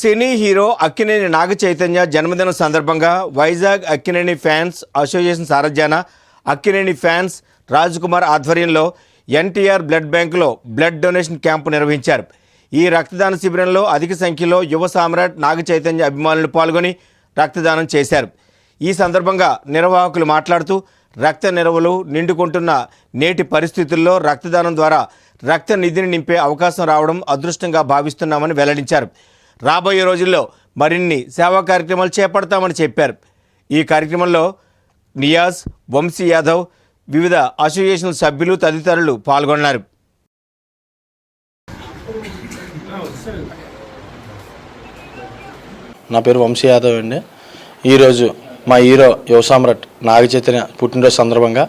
సినీ hero Akkineni Naga Chaitanya జన్మదినం సందర్భంగా Vizag Akkineni fans association సారథ్యాన అక్కినేని ఫ్యాన్స్ రాజ్ కుమార్ ఆధ్వర్యంలో ఎన్టీఆర్ బ్లడ్ బ్యాంకులో బ్లడ్ డొనేషన్ క్యాంపు నిర్వహించారు. ఈ రక్తదాన శిబిరంలో అధిక సంఖ్యలో యువ సామ్రాట్ నాగ చైతన్య అభిమానులు పాల్గొని రక్తదానం చేశారు. ఈ సందర్భంగా నిర్వాహకులు మాట్లాడుతూ రక్త నిల్వలు నిండుకుంటున్న నేటి పరిస్థితుల్లో రక్తదానం ద్వారా రక్త నిధిని నింపే అవకాశం రావడం అదృష్టంగా భావిస్తున్నామని వెల్లడించారు. రాబోయే రోజుల్లో మరిన్ని సేవా కార్యక్రమాలు చేపడతామని చెప్పారు. ఈ కార్యక్రమంలో నియాజ్ వంశీ యాదవ్ వివిధ అసోసియేషన్ సభ్యులు తదితరులు పాల్గొన్నారు. నా పేరు వంశీ యాదవ్ అండి. ఈరోజు మా హీరో యువ సామ్రాట్ నాగ చైతన్య పుట్టినరోజు సందర్భంగా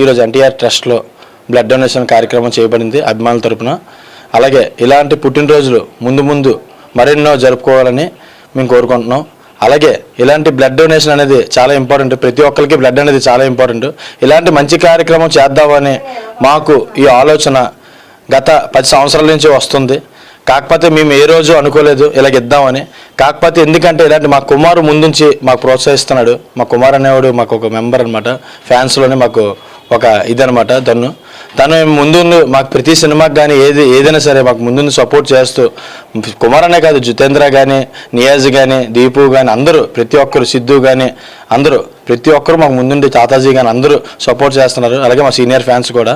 ఈరోజు ఎన్టీఆర్ ట్రస్ట్లో బ్లడ్ డొనేషన్ కార్యక్రమం చేయబడింది అభిమానుల తరపున. అలాగే ఇలాంటి పుట్టినరోజులు ముందు ముందు మరెన్నో జరుపుకోవాలని మేము కోరుకుంటున్నాం. అలాగే ఇలాంటి బ్లడ్ డొనేషన్ అనేది చాలా ఇంపార్టెంట్. ప్రతి ఒక్కరికి బ్లడ్ అనేది చాలా ఇంపార్టెంట్. ఇలాంటి మంచి కార్యక్రమం చేద్దామని మాకు ఈ ఆలోచన గత పది సంవత్సరాల నుంచి వస్తుంది. కాకపోతే మేము ఏ రోజు అనుకోలేదు ఇలాగ ఇద్దామని కాకపోతే ఎందుకంటే ఇలాంటి మా కుమారు ముందుంచి మాకు ప్రోత్సహిస్తున్నాడు. మా కుమార్ అనేవాడు మాకు ఒక మెంబర్ అనమాట ఫ్యాన్స్లోనే మాకు ఒక ఇదనమాట తను. తను ముందు మాకు ప్రతి సినిమాకి కానీ ఏది ఏదైనా సరే మాకు ముందు సపోర్ట్ చేస్తూ కుమార్ అనే కాదు జితేంద్ర కానీ నియాజ్ కానీ దీపు కానీ అందరూ ప్రతి ఒక్కరు సిద్ధు కానీ అందరూ ప్రతి ఒక్కరు మాకు ముందుండి తాతాజీ కానీ అందరూ సపోర్ట్ చేస్తున్నారు. అలాగే మా సీనియర్ ఫ్యాన్స్ కూడా.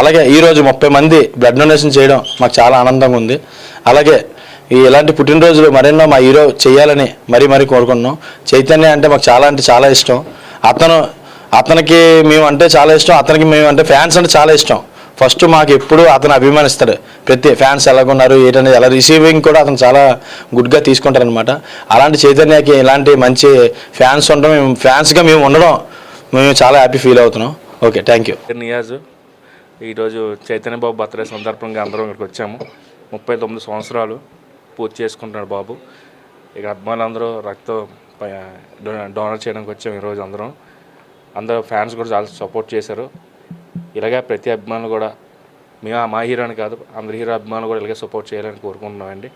అలాగే ఈరోజు ముప్పై మంది బ్లడ్ డొనేషన్ చేయడం మాకు చాలా ఆనందంగా ఉంది. అలాగే ఈ ఇలాంటి పుట్టినరోజులు మరెన్నో మా హీరో చేయాలని మరీ మరీ కోరుకుంటున్నాం. చైతన్య అంటే మాకు చాలా అంటే చాలా ఇష్టం. అతను అతనికి మేము అంటే చాలా ఇష్టం. అతనికి మేము అంటే ఫ్యాన్స్ అంటే చాలా ఇష్టం. ఫస్ట్ మాకు ఎప్పుడు అతను అభిమానిస్తాడు. ప్రతి ఫ్యాన్స్ ఎలాగున్నారు ఏంటనేది ఎలా రిసీవింగ్ కూడా అతను చాలా గుడ్గా తీసుకుంటారు అనమాట అలాంటి చైతన్యకి ఇలాంటి మంచి ఫ్యాన్స్ ఉండడం మేము ఫ్యాన్స్గా మేము ఉండడం మేము చాలా హ్యాపీ ఫీల్ అవుతున్నాం. ఓకే థ్యాంక్ యూ పేరు నియాజ్. ఈరోజు చైతన్య బాబు బర్త్డే సందర్భంగా అందరం ఇక్కడికి వచ్చాము. ముప్పై తొమ్మిది సంవత్సరాలు పూర్తి చేసుకుంటున్నాడు బాబు. ఇక అభిమానులందరూ రక్తం డోనర్ చేయడానికి వచ్చాము ఈరోజు అందరం. అందరూ ఫ్యాన్స్ కూడా చాలా సపోర్ట్ చేశారు. ఇలాగే ప్రతి అభిమానులు కూడా మేము మా హీరోని కాదు అందరి హీరో అభిమానులు కూడా ఇలాగే సపోర్ట్ చేయాలని కోరుకుంటున్నామండి.